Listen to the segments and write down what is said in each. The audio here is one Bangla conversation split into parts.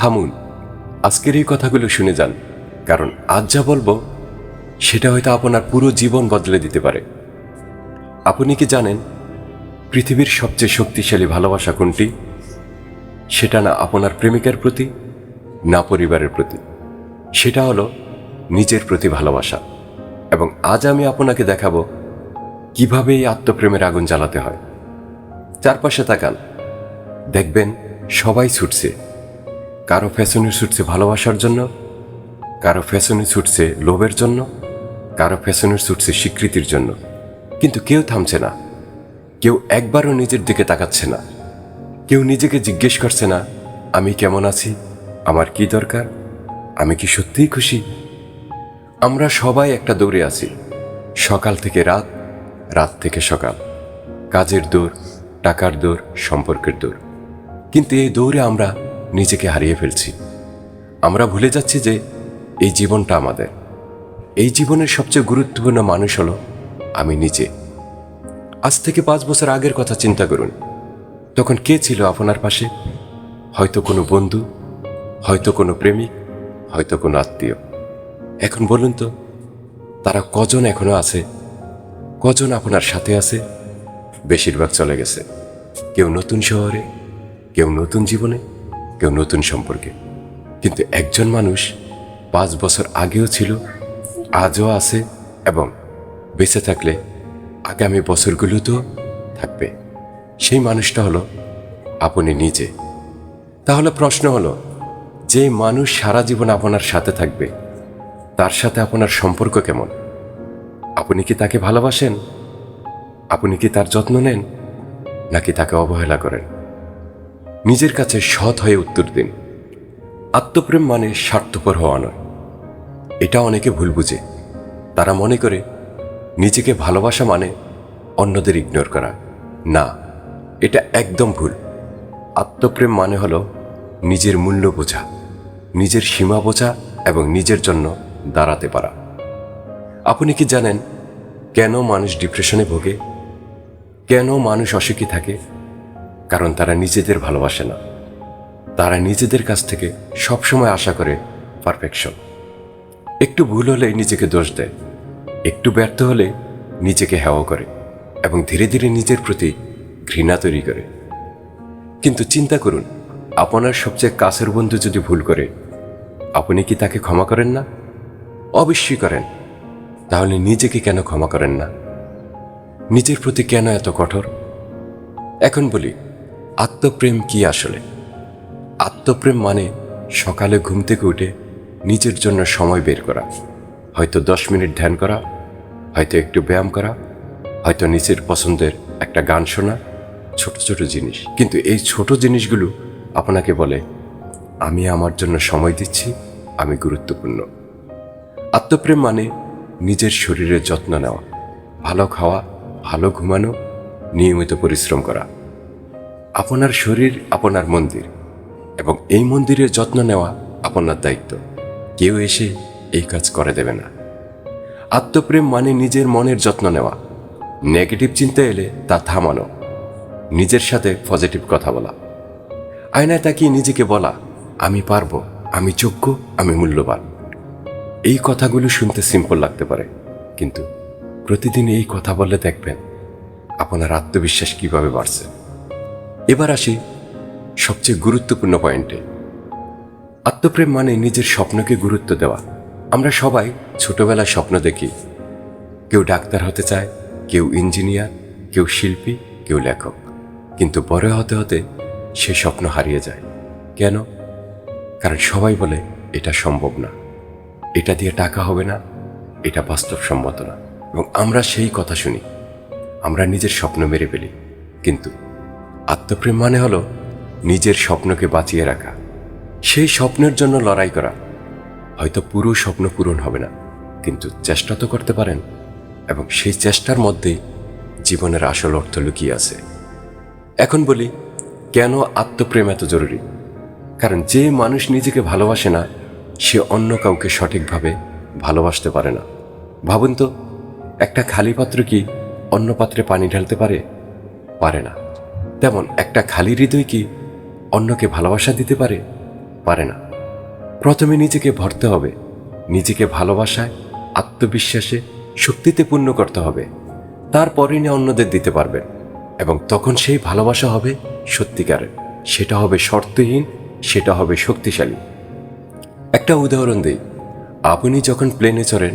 থামুন, আজকের এই কথাগুলো শুনে যান, কারণ আজ যা বলব, সেটা হয়তো আপনার পুরো জীবন বদলে দিতে পারে। আপনি কি জানেন, পৃথিবীর সবচেয়ে শক্তিশালী ভালোবাসা কোনটি? সেটা না আপনার প্রেমিকার প্রতি, না পরিবারের প্রতি। সেটা হলো নিজের প্রতি ভালোবাসা। এবং আজ আমি আপনাকে দেখাবো, কীভাবে এই আত্মপ্রেমের আগুন জ্বালাতে হয়। চারপাশে তাকান, দেখবেন সবাই ছুটছে। কারও ফ্যাশনে ছুটছে ভালোবাসার জন্য, কারও ফ্যাশনে ছুটছে লোভের জন্য, কারও ফ্যাশনে ছুটছে স্বীকৃতির জন্য। কিন্তু কেউ থামছে না। কেউ একবারও নিজের দিকে তাকাচ্ছে না। কেউ নিজেকে জিজ্ঞেস করছে না, আমি কেমন আছি? আমার কি দরকার? আমি কি সত্যিই খুশি? আমরা সবাই একটা দৌড়ে আছি। সকাল থেকে রাত রাত থেকে সকাল। কাজের দৌড়, টাকার দৌড়, সম্পর্কের দৌড়। কিন্তু এই দৌড়ে আমরা নিজেকে হারিয়ে ফেলছি। আমরা ভুলে যাচ্ছি যে এই জীবনটা আমাদের। এই জীবনের সবচেয়ে গুরুত্বপূর্ণ মানুষ হলো আমি নিজে। আজ থেকে পাঁচ বছর আগের কথা চিন্তা করুন। তখন কে ছিল আপনার পাশে? হয়তো কোনো বন্ধু, হয়তো কোনো প্রেমিক, হয়তো কোনো আত্মীয়। এখন বলুন তো, তারা কজন এখনও আছে? কজন আপনার সাথে আছে? বেশিরভাগ চলে গেছে। কেউ নতুন শহরে, কেউ নতুন জীবনে কেউ নতুন সম্পর্কে। কিন্তু একজন মানুষ পাঁচ বছর আগেও ছিল, আজও আছে এবং বেঁচে থাকলে আগামী বছরগুলোতেও থাকবে। সেই মানুষটা হলো আপনি নিজে। তাহলে প্রশ্ন হলো, যে মানুষ সারা জীবন আপনার সাথে থাকবে, তার সাথে আপনার সম্পর্ক কেমন? আপনি কি তাকে ভালোবাসেন? আপনি কি তার যত্ন নেন? নাকি তাকে অবহেলা করেন? নিজের কাছে সৎ হয়ে উত্তর দিন। আত্মপ্রেম মানে স্বার্থপর হওয়া নয়। এটা অনেকে ভুল বুঝে। তারা মনে করে, নিজেকে ভালোবাসা মানে অন্যদের ইগনোর করা। না, এটা একদম ভুল। আত্মপ্রেম মানে হলো নিজের মূল্য বোঝা, নিজের সীমা বোঝা এবং নিজের জন্য দাঁড়াতে পারা। আপনি কি জানেন কেন মানুষ ডিপ্রেশনে ভোগে? কেন মানুষ অসুখী থাকে? কারণ তারা নিজেদের ভালোবাসে না। তারা নিজেদের কাছ থেকে সবসময় আশা করে পারফেকশন। একটু ভুল হলে নিজেকে দোষ দেয়। একটু ব্যর্থ হলে নিজেকে হেওয়া করে এবং ধীরে ধীরে নিজের প্রতি ঘৃণা তৈরি করে। কিন্তু চিন্তা করুন, আপনার সবচেয়ে কাছের বন্ধু যদি ভুল করে, আপনি কি তাকে ক্ষমা করেন না? অবশ্যই করেন। তাহলে নিজেকে কেন ক্ষমা করেন না? নিজের প্রতি কেন এত কঠোর? এখন বলি আত্মপ্রেম কি আসলে? আত্মপ্রেম মানে সকালে ঘুম থেকে উঠে নিজের জন্য সময় বের করা। হয়তো দশ মিনিট ধ্যান করা, হয়তো একটু ব্যায়াম করা, হয়তো নিজের পছন্দের একটা গান শোনা, ছোট ছোট জিনিস। কিন্তু এই ছোট জিনিসগুলো আপনাকে বলে, আমি আমার জন্য সময় দিচ্ছি, আমি গুরুত্বপূর্ণ। আত্মপ্রেম মানে নিজের শরীরের যত্ন নেওয়া, ভালো খাওয়া, ভালো ঘুমানো, নিয়মিত পরিশ্রম করা। আপনার শরীর, আপনার মন্দির এবং এই মন্দিরের যত্ন নেওয়া আপনার দায়িত্ব। কেউ এসে এই কাজ করে দেবে না। আত্মপ্রেম মানে নিজের মনের যত্ন নেওয়া। নেগেটিভ চিন্তা এলে তা থামানো। নিজের সাথে পজিটিভ কথা বলা। আয়নায় তাকিয়ে নিজেকে বলা, আমি পারব, আমি যোগ্য, আমি মূল্যবান। এই কথাগুলো শুনতে সিম্পল লাগতে পারে, কিন্তু প্রতিদিন এই কথা বললে দেখবেন আপনার আত্মবিশ্বাস কীভাবে বাড়ছে। এবার আসি সবচেয়ে গুরুত্বপূর্ণ পয়েন্টে। আত্মপ্রেম মানে নিজের স্বপ্নকে গুরুত্ব দেওয়া। আমরা সবাই ছোটবেলায় স্বপ্ন দেখি। কেউ ডাক্তার হতে চায়, কেউ ইঞ্জিনিয়ার, কেউ শিল্পী, কেউ লেখক। কিন্তু বড় হতে হতে সে স্বপ্ন হারিয়ে যায়। কেন? কারণ সবাই বলে, এটা সম্ভব না। এটা দিয়ে টাকা হবে না। এটা বাস্তবসম্মত না। এবং আমরা সেই কথা শুনি। আমরা নিজের স্বপ্ন মেরে ফেলি। কিন্তু আত্মপ্রেম মানে হলো নিজের স্বপ্নকে বাঁচিয়ে রাখা। সেই স্বপ্নের জন্য লড়াই করা। হয়তো পুরো স্বপ্ন পূরণ হবে না, কিন্তু চেষ্টা তো করতে পারেন এবং সেই চেষ্টার মধ্যেই জীবনের আসল অর্থ লুকিয়ে আছে। এখন বলি, কেন আত্মপ্রেম এত জরুরি? কারণ যে মানুষ নিজেকে ভালোবাসে না, সে অন্য কাউকে সঠিকভাবে ভালোবাসতে পারে না। ভাবুন তো, একটা খালি পাত্র কি অন্য পাত্রে পানি ঢালতে পারে? পারে না। তেমন একটা খালি হৃদয় কি অন্যকে ভালোবাসা দিতে পারে? পারে না। প্রথমে নিজেকে ভরতে হবে। নিজেকে ভালোবাসায়, আত্মবিশ্বাসে, শক্তিতে পূর্ণ করতে হবে। তারপরে নিয়ে অন্যদের দিতে পারবেন। এবং তখন সেই ভালোবাসা হবে সত্যিকারের সেটা হবে শর্তহীন, সেটা হবে শক্তিশালী। একটা উদাহরণ দিই। আপনি যখন প্লেনে চড়েন,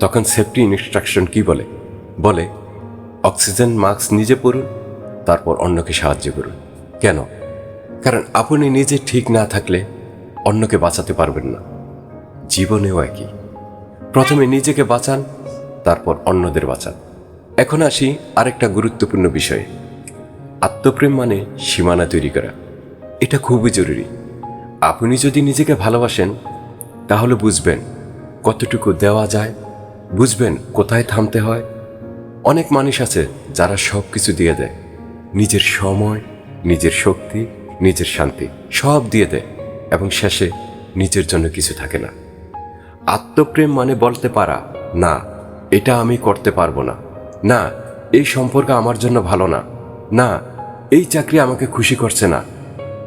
তখন সেফটি ইনস্ট্রাকশন কি বলে? বলে, অক্সিজেন, মাস্ক নিজে পরুন। তারপর অন্যকে সাহায্য করুন। কেন? কারণ আপনি নিজে ঠিক না থাকলে অন্যকে বাঁচাতে পারবেন না। জীবনেও একই। প্রথমে নিজেকে বাঁচান, তারপর অন্যদের বাঁচান। এখন আসি আরেকটা গুরুত্বপূর্ণ বিষয়ে। আত্মপ্রেম মানে সীমানা তৈরি করা। এটা খুবই জরুরি। আপনি যদি নিজেকে ভালোবাসেন, তাহলে বুঝবেন কতটুকু দেওয়া যায়, বুঝবেন কোথায় থামতে হয়। অনেক মানুষ আছে যারা সব কিছু দিয়ে দেয়। নিজের সময়, নিজের শক্তি, নিজের শান্তি সব দিয়ে দেয় এবং শেষে নিজের জন্য কিছু থাকে না। আত্মপ্রেম মানে বলতে পারা, না, এটা আমি করতে পারব না। না, এই সম্পর্ক আমার জন্য ভালো না। না, এই চাকরি আমাকে খুশি করছে না।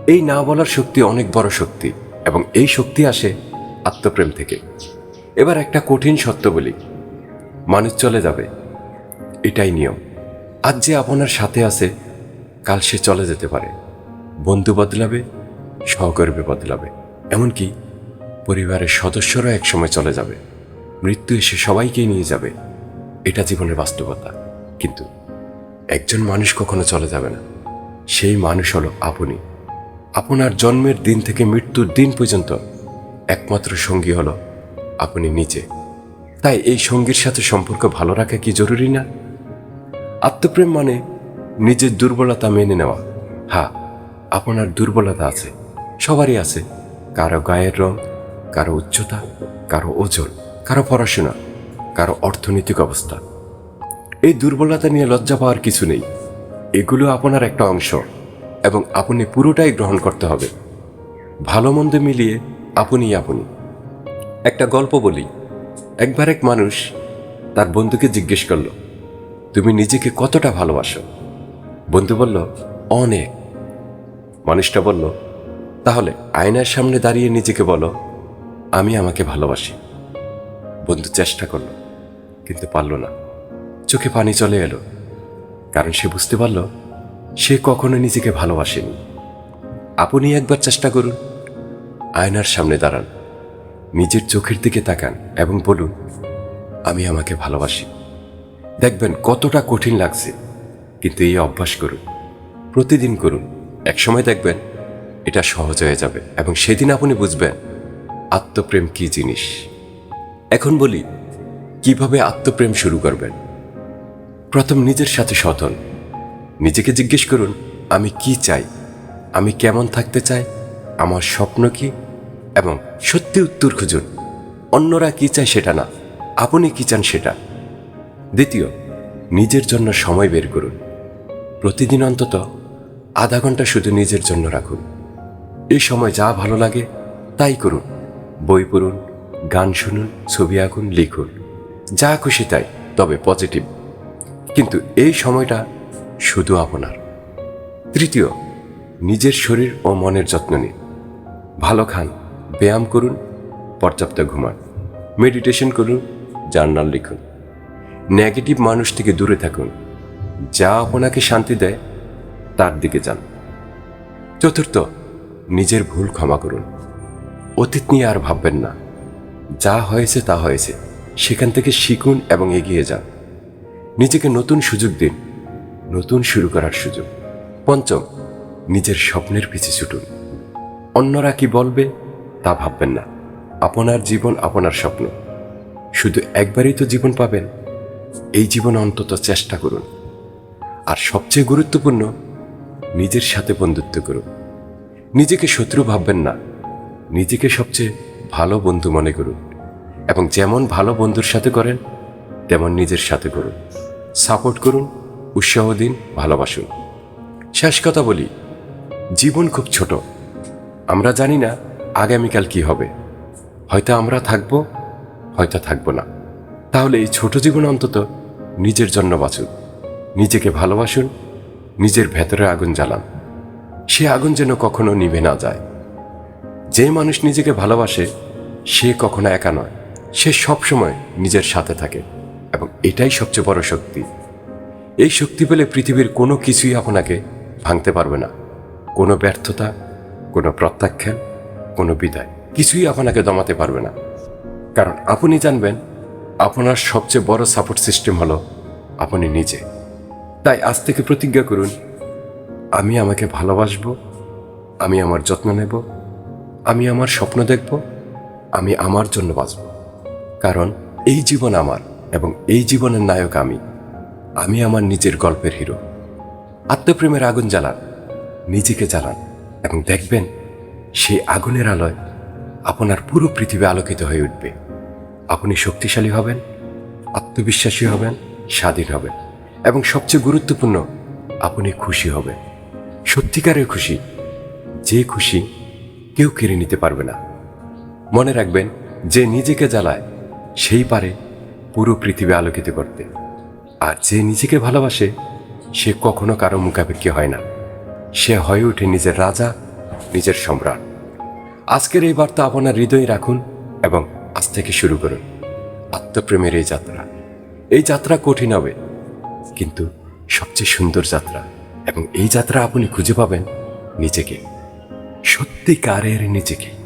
এই না বলার শক্তি অনেক বড় শক্তি এবং এই শক্তি আসে আত্মপ্রেম থেকে। এবার একটা কঠিন সত্য বলি, মানুষ চলে যাবে। এটাই নিয়ম। আজ যে আপনার সাথে আছে কাল সে চলে যেতে পারে। বন্ধু বদলাবে, সহকর্মী বদলাবে। এমনকি পরিবারের সদস্যরা একসময় চলে যাবে। মৃত্যু এসে সবাইকে নিয়ে যাবে। এটা জীবনের বাস্তবতা। কিন্তু একজন মানুষ কখনো চলে যাবে না। সেই মানুষ হলো আপনি। আপনার জন্মের দিন থেকে মৃত্যুর দিন পর্যন্ত একমাত্র সঙ্গী হলো আপনি নিজে। তাই এই সঙ্গীর সাথে সম্পর্ক ভালো রাখা কি জরুরি না? আত্মপ্রেম মানে নিজের দুর্বলতা মেনে নেওয়া। হ্যাঁ আপনার দুর্বলতা আছে, সবারই আছে। কারও গায়ের রং, কারও উচ্চতা, কারও ওজন, কারও পড়াশোনা, কারও অর্থনৈতিক অবস্থা। এই দুর্বলতা নিয়ে লজ্জা পাওয়ার কিছু নেই। এগুলো আপনার একটা অংশ এবং আপনি পুরোটাই গ্রহণ করতে হবে। ভালো মন্দ মিলিয়ে আপনি আপনি। একটা গল্প বলি। একবার এক মানুষ তার বন্ধুকে জিজ্ঞেস করল, তুমি নিজেকে কতটা ভালোবাসো? বন্ধু বলল, অনেক। মানুষটা বলল, তাহলে আয়নার সামনে দাঁড়িয়ে নিজেকে বলো, আমি আমাকে ভালোবাসি। বন্ধু চেষ্টা করল, কিন্তু পারল না। চোখে পানি চলে এলো, কারণ সে বুঝতে পারল, সে কখনো নিজেকে ভালোবাসেনি। আপনি একবার চেষ্টা করুন। আয়নার সামনে দাঁড়ান, নিজের চোখের দিকে তাকান এবং বলুন, আমি আমাকে ভালোবাসি। দেখবেন কতটা কঠিন লাগছে। কিন্তু এই অভ্যাস করুন। প্রতিদিন করুন। একসময় দেখবেন এটা সহজ হয়ে যাবে এবং সেদিন আপনি বুঝবেন আত্মপ্রেম কি জিনিস। এখন বলি, কীভাবে আত্মপ্রেম শুরু করবেন? প্রথম নিজের সাথে সতন নিজেকে জিজ্ঞেস করুন, আমি কি চাই? আমি কেমন থাকতে চাই? আমার স্বপ্ন কি? এবং সত্যি উত্তর খুঁজুন, অন্যরা কি চায় সেটা না, আপনি কি চান সেটা। দ্বিতীয়, নিজের জন্য সময় বের করুন। প্রতিদিন অন্তত আধা ঘণ্টা শুধু নিজের জন্য রাখুন। এই সময় যা ভালো লাগে, তাই করুন। বই পড়ুন, গান শুনুন, ছবি আঁকুন, লিখুন। যা খুশি তাই, তবে পজিটিভ কিন্তু এই সময়টা শুধু আপনার। তৃতীয়, নিজের শরীর ও মনের যত্ন নিন। ভালো খান, ব্যায়াম করুন, পর্যাপ্ত ঘুমান। মেডিটেশন করুন জার্নাল লিখুন। নেগেটিভ মানুষ থেকে দূরে থাকুন। যা আপনাকে শান্তি দেয়, তার দিকে যান। চতুর্থ, নিজের ভুল ক্ষমা করুন। অতীত নিয়ে আর ভাববেন না। যা হয়েছে, তা হয়েছে। সেখান থেকে শিখুন এবং এগিয়ে যান। নিজেকে নতুন সুযোগ দিন। নতুন শুরু করার সুযোগ। পঞ্চম, নিজের স্বপ্নের পিছে ছুটুন। অন্যরা কি বলবে, তা ভাববেন না। আপনার জীবন আপনার স্বপ্ন। শুধু একবারই তো জীবন পাবেন। এই জীবন অন্তত চেষ্টা করুন। আর সবচেয়ে গুরুত্বপূর্ণ, নিজের সাথে বন্ধুত্ব করুন। নিজেকে শত্রু ভাববেন না। নিজেকে সবচেয়ে ভালো বন্ধু মনে করুন এবং যেমন ভালো বন্ধুর সাথে করেন, তেমন নিজের সাথে করুন। সাপোর্ট করুন, উৎসাহ দিন, ভালোবাসুন। শেষ কথা বলি, জীবন খুব ছোট। আমরা জানি না আগামীকাল কি হবে। হয়তো আমরা থাকব, হয়তো থাকব না। তাহলে এই ছোট জীবন অন্তত নিজের জন্য বাঁচুন। নিজেকে ভালোবাসুন, নিজের ভেতরে আগুন জ্বালান। সে আগুন যেন কখনো নিভে না যায়। যে মানুষ নিজেকে ভালোবাসে, সে কখনো একা নয়। সে সবসময় নিজের সাথে থাকে এবং এটাই সবচেয়ে বড় শক্তি। এই শক্তি পেলে পৃথিবীর কোনো কিছুই আপনাকে ভাঙতে পারবে না। কোনো ব্যর্থতা, কোনো প্রত্যাখ্যান, কোনো বিদায়, কিছুই আপনাকে দমাতে পারবে না। কারণ আপনি জানবেন, আপনার সবচেয়ে বড় সাপোর্ট সিস্টেম হলো আপনি নিজে। তাই আজ থেকে প্রতিজ্ঞা করুন, আমি আমাকে ভালোবাসবো, আমি আমার যত্ন নেব, আমি আমার স্বপ্ন দেখব, আমি আমার জন্য বাঁচব। কারণ এই জীবন আমার এবং এই জীবনের নায়ক আমি। আমি আমার নিজের গল্পের হিরো। আত্মপ্রেমের আগুন জ্বালান, নিজেকে জ্বালান এবং দেখবেন সেই আগুনের আলোয় আপনার পুরো পৃথিবী আলোকিত হয়ে উঠবে। আপনি শক্তিশালী হবেন, আত্মবিশ্বাসী হবেন, স্বাধীন হবেন। এবং সবচেয়ে গুরুত্বপূর্ণ, আপনি খুশি হবে সত্যিকারের খুশি, যে খুশি কেউ কেড়ে নিতে পারবে না। মনে রাখবেন, যে নিজেকে জ্বালায়, সেই পারে পুরো পৃথিবী আলোকিত করতে। আর যে নিজেকে ভালোবাসে, সে কখনো কারও মুখাপেক্ষি হয় না। সে হয়ে ওঠে নিজের রাজা, নিজের সম্রাট। আজকের এই বার্তা আপনার হৃদয়ে রাখুন এবং আজ থেকে শুরু করুন। আত্মপ্রেমের এই যাত্রা। এই যাত্রা কঠিন হবে কিন্তু সবচেয়ে সুন্দর যাত্রা। এবং এই যাত্রা আপনি খুঁজে পাবেন নিজেকে। সত্যিকারের নিজেকে।